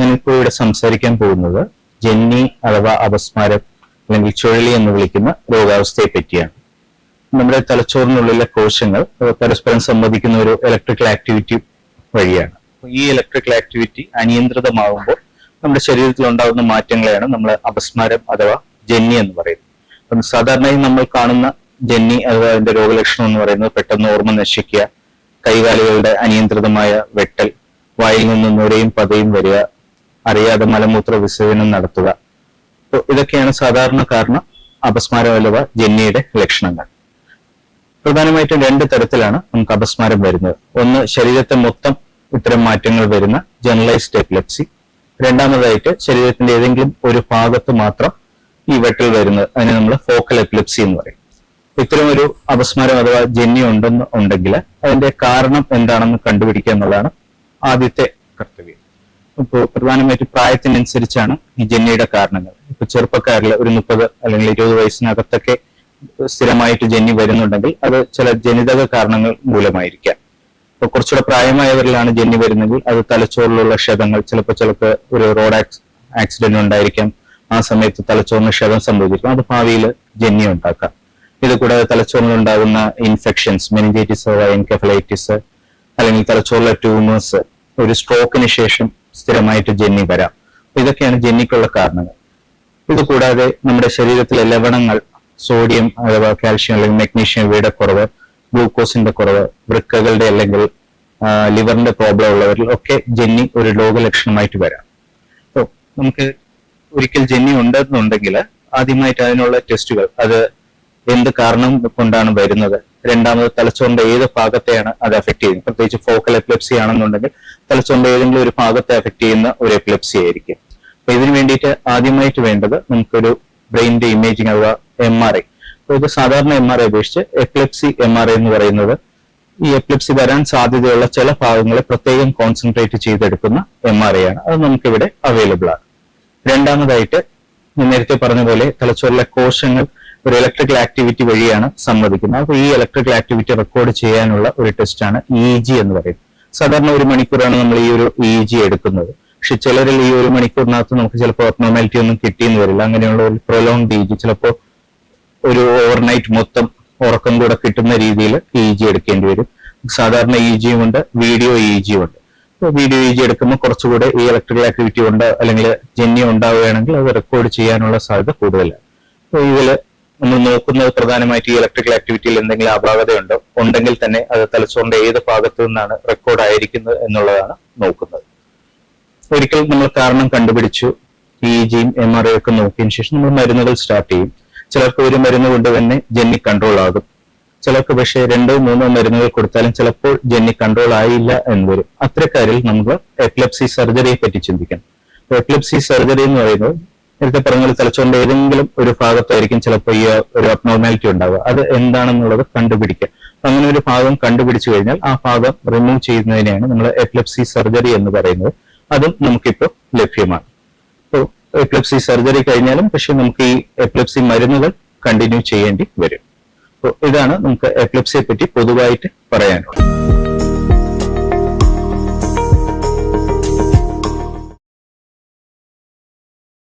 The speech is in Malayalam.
ഞാനിപ്പോൾ ഇവിടെ സംസാരിക്കാൻ പോകുന്നത് ജെന്നി അഥവാ അപസ്മാരം അല്ലെങ്കിൽ ചുഴലി എന്ന് വിളിക്കുന്ന രോഗാവസ്ഥയെ പറ്റിയാണ്. നമ്മുടെ തലച്ചോറിനുള്ളിലെ കോശങ്ങൾ പരസ്പരം സംവദിക്കുന്ന ഒരു ഇലക്ട്രിക്കൽ ആക്ടിവിറ്റി വഴിയാണ്. ഈ ഇലക്ട്രിക്കൽ ആക്ടിവിറ്റി അനിയന്ത്രിതമാവുമ്പോൾ നമ്മുടെ ശരീരത്തിൽ ഉണ്ടാകുന്ന മാറ്റങ്ങളെയാണ് നമ്മൾ അപസ്മാരം അഥവാ ജന്നി എന്ന് പറയുന്നത്. അപ്പം സാധാരണയായി നമ്മൾ കാണുന്ന ജന്നി അഥവാ അതിന്റെ രോഗലക്ഷണം എന്ന് പറയുന്നത് പെട്ടെന്ന് ഓർമ്മ നശിക്കുക കൈകാലുകളുടെ അനിയന്ത്രിതമായ വെട്ടൽ വായിൽ നിന്ന് നുരയും പതയും വരിക അറിയാതെ മലമൂത്ര വിസർജനം നടത്തുക. ഇതൊക്കെയാണ് സാധാരണ കാരണം അപസ്മാരം അഥവാ ജന്നിയുടെ ലക്ഷണങ്ങൾ. പ്രധാനമായിട്ടും രണ്ട് തരത്തിലാണ് നമുക്ക് അപസ്മാരം വരുന്നത്. ഒന്ന് ശരീരത്തെ മൊത്തം ഇത്തരം മാറ്റങ്ങൾ വരുന്ന ജനറലൈസ്ഡ് എപ്പിലെപ്സി രണ്ടാമതായിട്ട് ശരീരത്തിന്റെ ഏതെങ്കിലും ഒരു ഭാഗത്ത് മാത്രം ഈ വെട്ടൽ വരുന്നത്. അതിനെ നമ്മൾ ഫോക്കൽ എപ്പിലെപ്സി എന്ന് പറയും. ഇത്തരം ഒരു അപസ്മാരം അഥവാ ജന്യ ഉണ്ടെന്ന് ഉണ്ടെങ്കിൽ അതിന്റെ കാരണം എന്താണെന്ന് കണ്ടുപിടിക്കുക എന്നുള്ളതാണ് ആദ്യത്തെ കർത്തവ്യം. ഇപ്പോൾ പ്രധാനമായിട്ട് പ്രായത്തിനനുസരിച്ചാണ് ഈ ജന്നിയുടെ കാരണങ്ങൾ. ഇപ്പൊ ചെറുപ്പക്കാരിൽ ഒരു മുപ്പത് അല്ലെങ്കിൽ ഇരുപത് വയസ്സിനകത്തൊക്കെ സ്ഥിരമായിട്ട് ജന്നി വരുന്നുണ്ടെങ്കിൽ അത് ചില ജനിതക കാരണങ്ങൾ മൂലമായിരിക്കാം. ഇപ്പൊ കുറച്ചുകൂടെ പ്രായമായവരിലാണ് ജന്നി വരുന്നെങ്കിൽ അത് തലച്ചോറിലുള്ള ക്ഷതങ്ങൾ ചിലപ്പോൾ ചിലപ്പോൾ ഒരു റോഡ് ആക്സിഡന്റ് ഉണ്ടായിരിക്കാം. ആ സമയത്ത് തലച്ചോറിന് ക്ഷതം സംഭവിച്ചിരിക്കും. അത് ഭാവിയിൽ ജന്നി ഉണ്ടാക്കാം. ഇത് കൂടാതെ തലച്ചോറിൽ ഉണ്ടാകുന്ന ഇൻഫെക്ഷൻസ് മെനിഞ്ചൈറ്റിസ് എൻകെഫലൈറ്റിസ് അല്ലെങ്കിൽ തലച്ചോറിലെ ട്യൂമേഴ്സ് ഒരു സ്ട്രോക്കിന് ശേഷം സ്ഥിരമായിട്ട് ജന്നി വരാം. ഇതൊക്കെയാണ് ജന്നിക്കുള്ള കാരണങ്ങൾ. ഇത് കൂടാതെ നമ്മുടെ ശരീരത്തിലെ ലവണങ്ങൾ സോഡിയം അഥവാ കാൽഷ്യം അല്ലെങ്കിൽ മെഗ്നീഷ്യം ഇവയുടെ കുറവ് ഗ്ലൂക്കോസിന്റെ കുറവ് വൃക്കകളുടെ അല്ലെങ്കിൽ ലിവറിന്റെ പ്രോബ്ലം ഉള്ളവരിൽ ഒക്കെ ജന്നി ഒരു രോഗലക്ഷണമായിട്ട് വരാം. അപ്പോൾ നമുക്ക് ഒരിക്കൽ ജന്നി ഉണ്ടെന്നുണ്ടെങ്കിൽ ആദ്യമായിട്ട് അതിനുള്ള ടെസ്റ്റുകൾ അത് എന്ത് കാരണം കൊണ്ടാണ് വരുന്നത്? രണ്ടാമത് തലച്ചോറിന്റെ ഏത് ഭാഗത്തെയാണ് അത് അഫക്ട് ചെയ്യുന്നത്? പ്രത്യേകിച്ച് ഫോക്കൽ എപ്പിലെപ്സി ആണെന്നുണ്ടെങ്കിൽ തലച്ചോറിന്റെ ഏതെങ്കിലും ഒരു ഭാഗത്തെ അഫക്ട് ചെയ്യുന്ന ഒരു എപ്പിലെപ്സി ആയിരിക്കും. അപ്പൊ ഇതിന് വേണ്ടിയിട്ട് ആദ്യമായിട്ട് വേണ്ടത് നമുക്കൊരു ബ്രെയിനിന്റെ ഇമേജിങ് അഥവാ എം ആർ ഐ ഇത് സാധാരണ എം ആർ ഐ അപേക്ഷിച്ച് എപ്പിലെപ്സി എം ആർ ഐ എന്ന് പറയുന്നത് ഈ എപ്പിലെപ്സി വരാൻ സാധ്യതയുള്ള ചില ഭാഗങ്ങളെ പ്രത്യേകം കോൺസെൻട്രേറ്റ് ചെയ്തെടുക്കുന്ന എം ആർ ഐ ആണ്. അത് നമുക്കിവിടെ അവൈലബിൾ ആണ്. രണ്ടാമതായിട്ട് നേരത്തെ പറഞ്ഞ പോലെ തലച്ചോറിലെ കോശങ്ങൾ ഒരു ഇലക്ട്രിക്കൽ ആക്ടിവിറ്റി വഴിയാണ് സമ്മതിക്കുന്നത് അപ്പൊ ഈ ഇലക്ട്രിക്കൽ ആക്ടിവിറ്റി റെക്കോർഡ് ചെയ്യാനുള്ള ഒരു ടെസ്റ്റാണ് ഇ ജി എന്ന് പറയുന്നത്. സാധാരണ ഒരു മണിക്കൂറാണ് നമ്മൾ ഈ ഒരു ഇ ജി എടുക്കുന്നത്. പക്ഷെ ചിലരിൽ ഈ ഒരു മണിക്കൂറിനകത്ത് നമുക്ക് ചിലപ്പോൾ അബ്നോർമാലിറ്റി ഒന്നും കിട്ടിയെന്ന് വരില്ല. അങ്ങനെയുള്ള ഒരു പ്രൊലോങ് ഇ ജി ചിലപ്പോൾ ഒരു ഓവർനൈറ്റ് മൊത്തം ഉറക്കം കൂടെ കിട്ടുന്ന രീതിയിൽ ഇ ജി എടുക്കേണ്ടി വരും. സാധാരണ ഇ ജിയും ഉണ്ട് വീഡിയോ ഇ ജിയും ഉണ്ട്. അപ്പോൾ വീഡിയോ ഇ ജി എടുക്കുമ്പോൾ കുറച്ചുകൂടെ ഈ ഇലക്ട്രിക്കൽ ആക്ടിവിറ്റി ഉണ്ട് അല്ലെങ്കിൽ ജന്യം ഉണ്ടാവുകയാണെങ്കിൽ അത് റെക്കോർഡ് ചെയ്യാനുള്ള സാധ്യത കൂടുതലാണ്. അപ്പോൾ ഇതിൽ നമ്മൾ നോക്കുന്നത് പ്രധാനമായിട്ട് ഈ ഇലക്ട്രിക്കൽ ആക്ടിവിറ്റിയിൽ എന്തെങ്കിലും അപാകതയുണ്ടോ? ഉണ്ടെങ്കിൽ തന്നെ അത് തലച്ചോറിന്റെ ഏത് ഭാഗത്തു നിന്നാണ് റെക്കോർഡ് ആയിരിക്കുന്നത് എന്നുള്ളതാണ് നോക്കുന്നത്. ഒരിക്കൽ നമ്മൾ കാരണം കണ്ടുപിടിച്ചു. ഇ ജിയും എം ആർ ഒക്കെ നോക്കിയതിനു ശേഷം നമ്മൾ മരുന്നുകൾ സ്റ്റാർട്ട് ചെയ്യും. ചിലർക്ക് ഒരു മരുന്ന് കൊണ്ട് തന്നെ ജന്നി കൺട്രോൾ ആകും. ചിലർക്ക് പക്ഷേ രണ്ടോ മൂന്നോ മരുന്നുകൾ കൊടുത്താലും ചിലപ്പോൾ ജന്നി കൺട്രോൾ ആയില്ല എന്ന് വരും. അത്തരക്കാരിൽ നമ്മൾ എക്ലപ്സി സർജറിയെ പറ്റി ചിന്തിക്കണം എക്ലപ്സി സർജറി എന്ന് പറയുന്നത് നേരത്തെ പറഞ്ഞ പോലെ തലച്ചോറിന്റെ ഏതെങ്കിലും ഒരു ഭാഗത്തായിരിക്കും ചിലപ്പോൾ ഈ ഒരു അബ്നോർമാലിറ്റി ഉണ്ടാവുക. അത് എന്താണെന്നുള്ളത് കണ്ടുപിടിക്കുക. അങ്ങനെ ഒരു ഭാഗം കണ്ടുപിടിച്ചു കഴിഞ്ഞാൽ ആ ഭാഗം റിമൂവ് ചെയ്യുന്നതിനെയാണ് നമ്മൾ എപ്ലപ്സി സർജറി എന്ന് പറയുന്നത്. അതും നമുക്കിപ്പോൾ ലഭ്യമാണ്. അപ്പോൾ എപ്ലപ്സി സർജറി കഴിഞ്ഞാലും പക്ഷെ നമുക്ക് ഈ എപ്ലപ്സി മരുന്നുകൾ കണ്ടിന്യൂ ചെയ്യേണ്ടി വരും. അപ്പോൾ ഇതാണ് നമുക്ക് എപ്ലപ്സിയെ പറ്റി പൊതുവായിട്ട് പറയാനുള്ളത്.